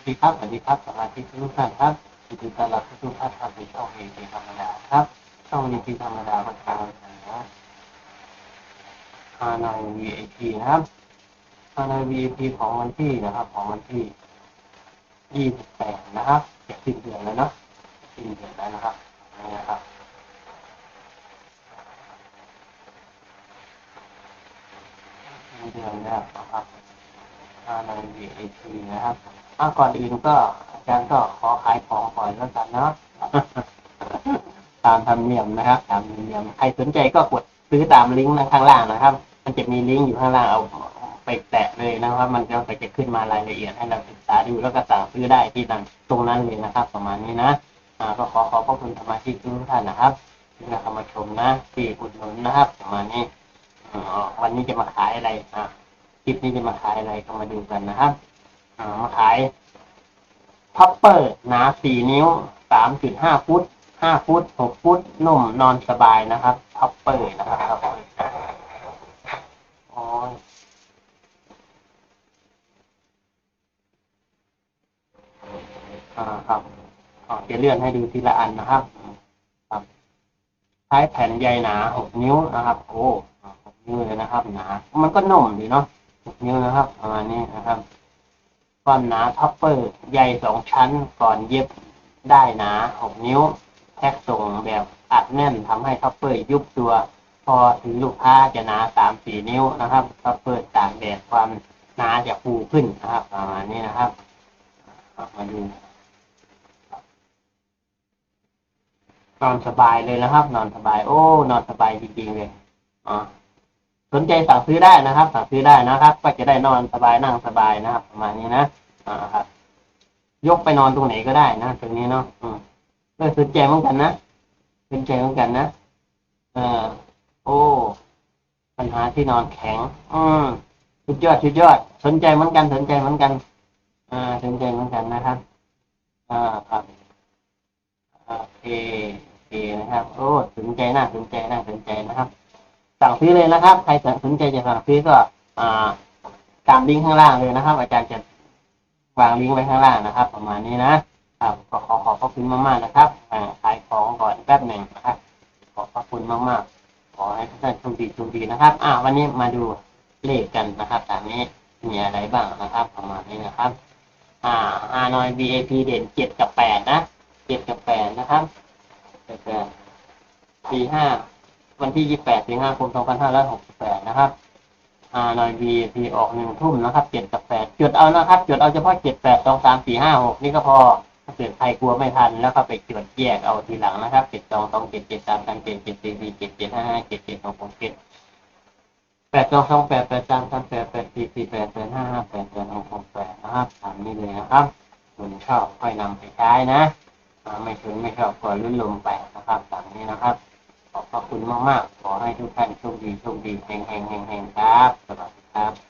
วัสดีครับสวัสดีครับสมาชิกทุกท่านครับยินดีต้อนรับทุกท่านเข้าสู่ช่องเอทีธรรมดาครับช่องเอทีธรรมดาประจำวันนะฮานอย VIP นะครับฮานอย VIP ของวันที่นะครับ ของวันที่ 28 นะครับจะสิ้นเดือนแล้วเนาะสิ้นเดือนแล้วนะครับนี่นะครับสิ้นเดือนแล้วนะครับ ฮานอย VIP นะครับอะก่อนอื่นก็อาจารย์ก็ขอขายของก่อนแล้วกันเนาะตามธรรมเนียมนะครับตามธรรมเนียมใครสนใจก็กดซื้อตามลิงก์ข้างล่างนะครับ มันจะมีลิงก์อยู่ข้างล่างเอาไปแตะเลยนะครับ มันจะไปจะขึ้นมารายละเอียดให้เราศึกษาดูแล้วก็สั่งซื้อได้ที่นั่นตรงนั้นเลยนะครับ ประมาณนี้นะอ่าก็ขอขอบพระคุณสมาชิกทุกท่านนะครับที่เข้ามาชมนะที่อุดหนุนนะครับ ประมาณนี้อ่าวันนี้จะมาขายอะไรอ่า คลิปนี้จะมาขายอะไรก็มาดูกันนะครับมาขายท็อปเปอร์หนาสี่นิ้วสามจุดห้าฟุตห้าฟุตหกฟุตนุ่มนอนสบายนะครับท็อปเปอร์นะครับอปเปอร์อ้ยอ่าครับอ๋อจะเลื่อนให้ดูทีละอันนะครับครับใช้แผ่นใยหนาหกนิ้วนะครับ โอ้หกนิ้วเลยนะครับหนา มันก็นุ่มดีเนาะ นิ้วนะครับประมาณนี้นะครับ ความหนาท็อปเปอร์ใยสองชั้นก่อนเย็บได้หนาหกนิ้วแพ็กส่งแบบอัดแน่นทำให้ท็อปเปอร์ยุบตัว พอถึงลูกค้าจะหนาสามสี่นิ้วนะครับท็อปเปอร์ตากแดดความหนาจะฟูขึ้นนะครับประมาณนี้นะครับมาดูนอนสบายเลยนะครับ นอนสบาย โอ้ นอนสบายจริงๆเลยอ๋อ สนใจสั่งซื้อได้นะครับสั่งซื้อได้นะครับ ก็จะได้นอนสบายนั่งสบายนะครับประมาณนี้นะอ่าครับ ยกไปนอนตรงไหนก็ได้นะตรงนี้เนาะอืมก็สนใจเหมือนกันนะสนใจเหมือนกันนะเออโอ้ปัญหาที่นอนแข็ง อืมสุดยอดสุดยอด สนใจเหมือนกันสนใจเหมือนกัน อ่า สนใจเหมือนกันนะครับ อ่าครับโอเคโอเคนะครับ โอ้สนใจน่าสนใจน่าสนใจนะครับ สั่งซื้อเลยนะครับ ใครสนใจจะสั่งซื้อก็ตามลิงก์ข้างล่างเลยนะครับ อาจารย์จะวางลิงก์ไว้ข้างล่างนะครับ ประมาณนี้นะครับก็ขอขอบพระคุณมากๆนะครับขายของก่อนแป๊บหนึ่งนะครับ ขอบพระคุณมากๆ ขอให้ทุกท่านโชคดีโชคดีนะครับ อ่าวันนี้มาดูเลขกันนะครับตามนี้มีอะไรบ้างนะครับ ประมาณนี้นะครับ อ่าฮานอย BAP เด่นเจ็ดกับแปดนะเจ็ดกับแปดนะครับเจ็ดแปดสี่ห้า วันที่ 28 สิงหาคม 2568 นะครับอานอยบีพีออกหนึ่งทุ่มนะครับเจ็ดกับแปดจุดเอานะครับ จุดเอาเฉพาะเจ็ดแปดสองสามสี่ห้าหกนี่ก็พอถ้าเกิดใครกลัวไม่ทันแล้วก็ไปจุดแยกเอาทีหลังนะครับเจ็ดสองสองเจ็ดเจ็ดสามสามเจ็ดเจ็ดสี่สี่เจ็ดเจ็ดห้าห้าเจ็ดเจ็ดสองสองเจ็ดแปดสองสองแปดแปดสามสามแปดแปดสี่สี่แปดแปดห้าห้าแปดแปดหกหกแปดนะครับตามนี้เลยนะครับคุณชอบค่อยนำไปใช้นะไม่ถึงไม่ชอบก็ลุ้นลมไปนะครับตามนี้นะครับ ขอบพระคุณมากๆ ขอให้ทุกท่านโชคดีโชคดีเฮงเฮงเฮงเฮงครับ สวัสดีครับ